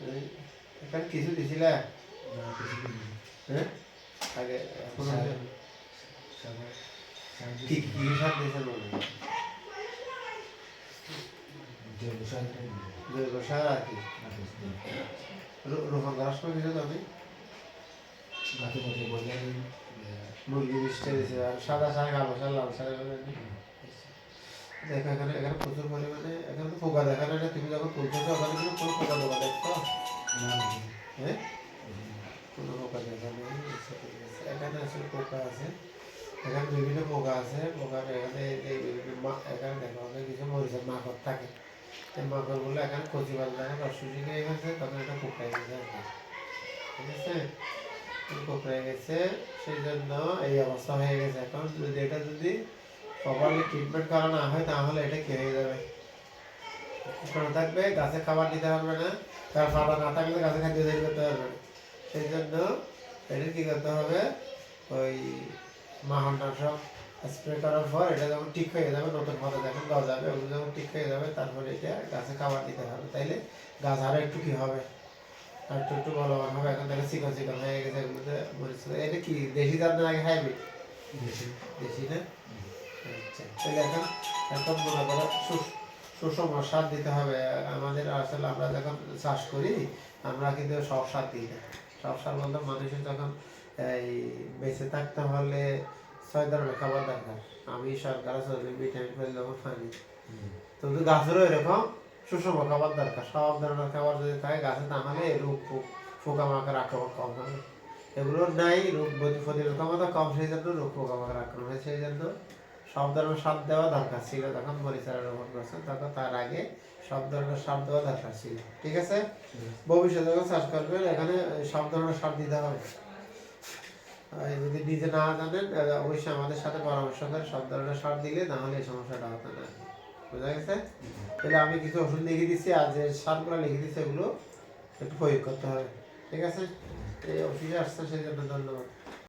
এখানে কিছু দিছিলে? হ্যাঁ? আগে এখন কি কি সার দিয়েছেন মনে হয়? জৈব সার আর কি? রো- রোপণ করার সময় কিছু দামি মুরগি মিষ্টি দিয়েছে আর সাদা সার কালো সার লাল সার। দেখো এখানে এখানে প্রচুর পরিমাণে এখানে পোকা দেখা যায় তুমি যখন তুলছো তো ওখানে কিন্তু কোনো পোকা দেখছ হ্যাঁ? কোনো পোকা দেখা নেই। এখানে আসলে পোকা আছে, এখানে বিভিন্ন পোকা আছে, পোকার এখানে এখানে দেখো অনেক কিছু মরিচের মাকড় থাকে। এই মাকড়গুলো এখানে কচি দেখে রস গিয়ে গেছে, তখন এটা পোকায় গেছে ঠিক আছে? পোকায় গেছে সেই জন্য এই অবস্থা হয়ে গেছে। এখন যদি এটা যদি প্রপারলি ট্রিটমেন্ট করা না হয়, তাহলে এটা কি যাবে? শুকনো থাকবে গাছে খাবার দিতে পারবে না তার ফাটা না থাকলে গাছে খাদ্য তৈরি করতে পারবে না। সেই জন্য এটা কি করতে হবে? ওই মাহনাশক স্প্রে করার পর এটা যখন ঠিক হয়ে যাবে নতুন পাতা যখন গজাবে ওগুলো যখন ঠিক হয়ে যাবে তারপরে এটা গাছে খাবার দিতে হবে। তাইলে গাছ আরও একটু কী হবে? আর একটু একটু বলবান হবে এখন দেখে চিকন চিকন হয়ে গেছে এগুলোতে মরিচ এটা কি দেশি জাত না আগে হাইব্রিড? দেশি। না? আচ্ছা তাহলে এখন এখন মনে করো সু- সুষম সার দিতে হবে। আমাদের আসলে আমরা যখন চাষ করি আমরা কিন্তু সব সার দিই। না সব সার বলতে মানুষের যখন এই বেঁচে থাকতে হলে ছয় ধরনের খাবার দরকার। আমি সরকার চলবে ভিটামিন ফেল দেবো পানি। তো গাছেরও এরকম সুষম খাবার দরকার। সব ধরনের খাবার যদি থাকে গাছে না হলে রোগ পোক পোকামাকড় আক্রমণ কম হবে। এগুলো নাই রোগ প্রতি- প্রতিরোধ ক্ষমতা কম সেই জন্য রোগ পোকামাকড় আক্রমণ হয় সেই জন্য সব ধরনের সার দেওয়া দরকার ছিল তখন মরিচারা রোপণ করছে তখন তার আগে সব ধরনের সার দেওয়া দরকার ছিল। ঠিক আছে? ভবিষ্যতে যখন চাষ করবেন, এখানে সব ধরনের সার দিতে হবে। যদি নিজে না জানেন অবশ্যই আমাদের সাথে পরামর্শ করে সব ধরনের সার দিলে না হলে এই সমস্যাটা হতো না। বোঝা গেছে? তাহলে আমি কিছু ওষুধ লিখে দিচ্ছি আর যে সারগুলো লিখে দিচ্ছি এগুলো একটু প্রয়োগ করতে হবে। ঠিক আছে? এই অফিসে আসছে সেই জন্য ধন্যবাদ।